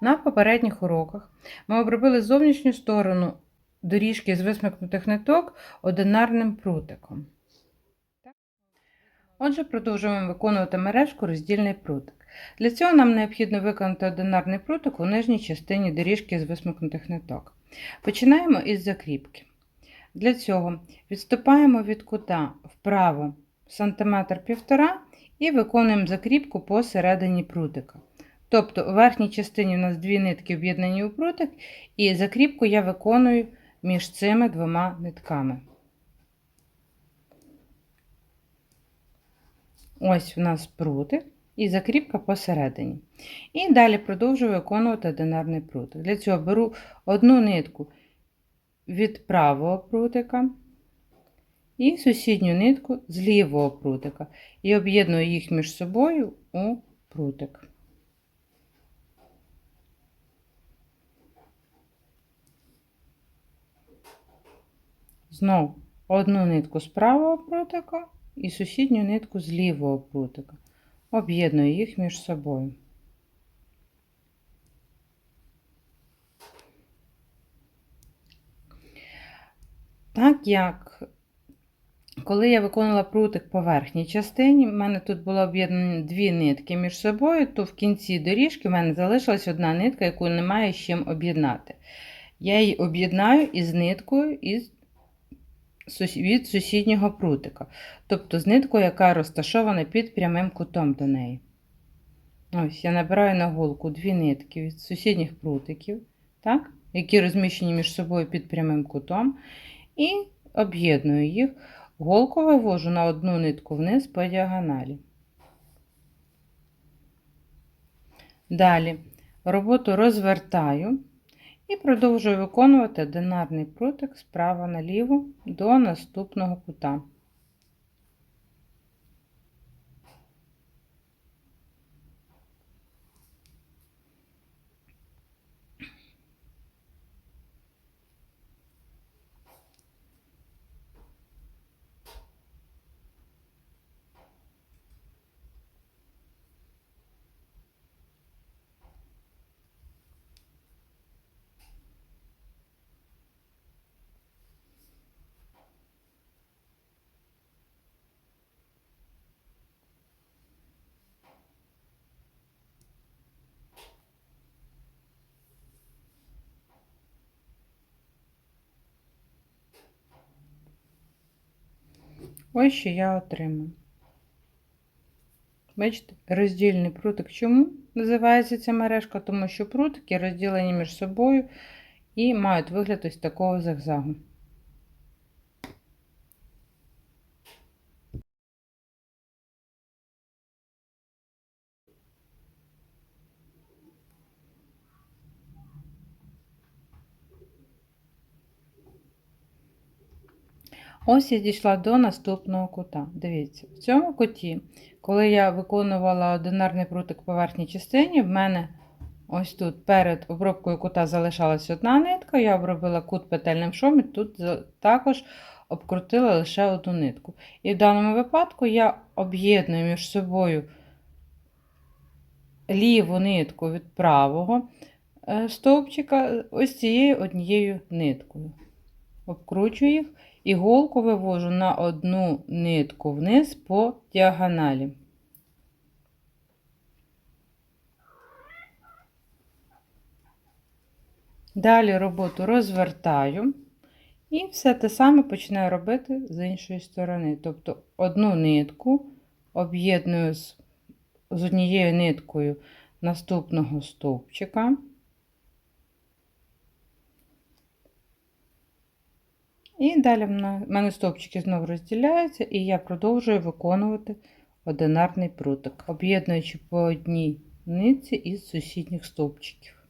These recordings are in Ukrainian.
На попередніх уроках ми обробили зовнішню сторону доріжки з висмикнутих ниток одинарним прутиком. Отже, продовжуємо виконувати мережку роздільний прутик. Для цього нам необхідно виконати одинарний прутик у нижній частині доріжки з висмикнутих ниток. Починаємо із закріпки. Для цього відступаємо від кута вправо сантиметр півтора і виконуємо закріпку посередині прутика. Тобто у верхній частині у нас дві нитки об'єднані у прутик, і закріпку я виконую між цими двома нитками. Ось у нас прутик і закріпка посередині. І далі продовжую виконувати одинарний прутик. Для цього беру одну нитку від правого прутика і сусідню нитку з лівого прутика і об'єдную їх між собою у прутик. Знову одну нитку з правого прутика і сусідню нитку з лівого прутика. Об'єдную їх між собою. Так як коли я виконала прутик по верхній частині, в мене тут було об'єднані дві нитки між собою, то в кінці доріжки в мене залишилась одна нитка, яку немає з чим об'єднати. Я її об'єднаю із ниткою із від сусіднього прутика, тобто з ниткою, яка розташована під прямим кутом до неї. Ось я набираю на голку дві нитки від сусідніх прутиків, так, які розміщені між собою під прямим кутом, і об'єдную їх. Голку вивожу на одну нитку вниз по діагоналі. Далі роботу розвертаю і продовжую виконувати одинарний прутик справа наліво до наступного кута. Ось що я отримаю. Бачите, роздільний прутик. Чому називається ця мережка? Тому що прутики розділені між собою і мають вигляд ось такого зигзагу. Ось я дійшла до наступного кута. Дивіться, в цьому куті, коли я виконувала одинарний прутик по верхній частині, в мене ось тут перед обробкою кута залишалась одна нитка, я обробила кут петельним швом і тут також обкрутила лише одну нитку. І в даному випадку я об'єдную між собою ліву нитку від правого е, стовпчика ось цією однією ниткою. Обкручую їх. Іголку вивожу на одну нитку вниз по діагоналі. Далі роботу розвертаю і все те саме починаю робити з іншої сторони. Тобто одну нитку об'єдную з, з однією ниткою наступного стовпчика. І далі в мене стовпчики знову розділяються, і я продовжую виконувати одинарний прутик, об'єднуючи по одній нитці із сусідніх стовпчиків.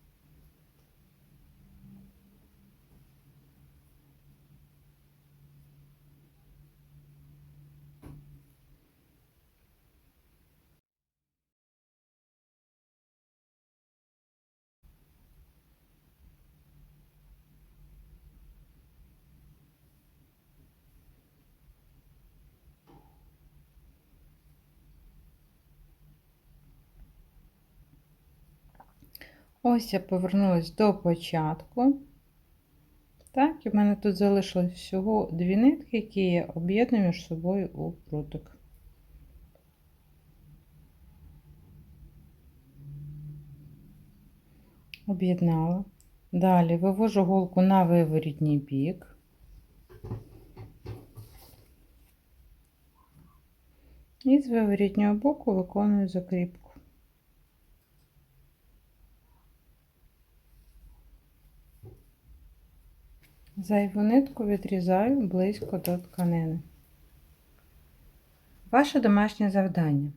Ось я повернулася до початку. Так, і в мене тут залишилось всього дві нитки, які я об'єдную між собою у прутик. Об'єднала. Далі вивожу голку на виворітній бік. І з виворітнього боку виконую закріпку. Зайву нитку відрізаю близько до тканини. Ваше домашнє завдання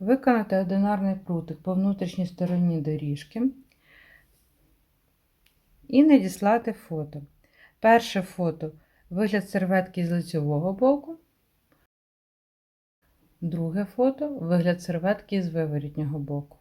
виконати одинарний прутик по внутрішній стороні доріжки і надіслати фото. Перше фото вигляд серветки з лицевого боку, друге фото вигляд серветки з виворітнього боку.